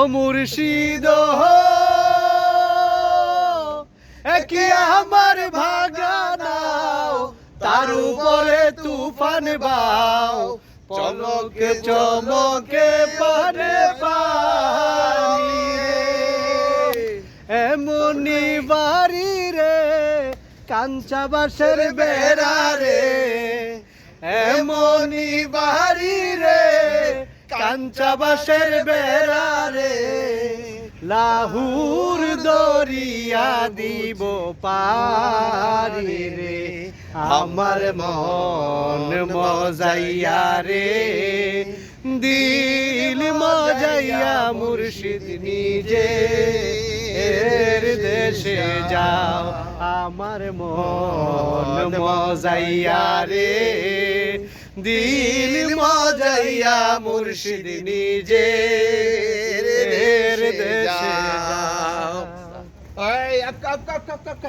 ও মুর্শিদ একি আমার ভাগানাও তার উপরে তুফান বাও। চমকে চমকে পারে এমনি বাড়ি রে, কাঞ্চা বাসের বেড়া রে। এমনি বাড়ি কাঞ্চা বাসের বেড়া রে লাহুর দরিয়া দিব পারি রে। আমার মন মজাইয়া রে। দিল মজাইয়া মুর্শিদ নিজে। এর দেশে যাও, আমার মন মজাইয়া রে। দিল মজাইয়া মুর্শিদ নিজে। রে দেশে যাও। Up up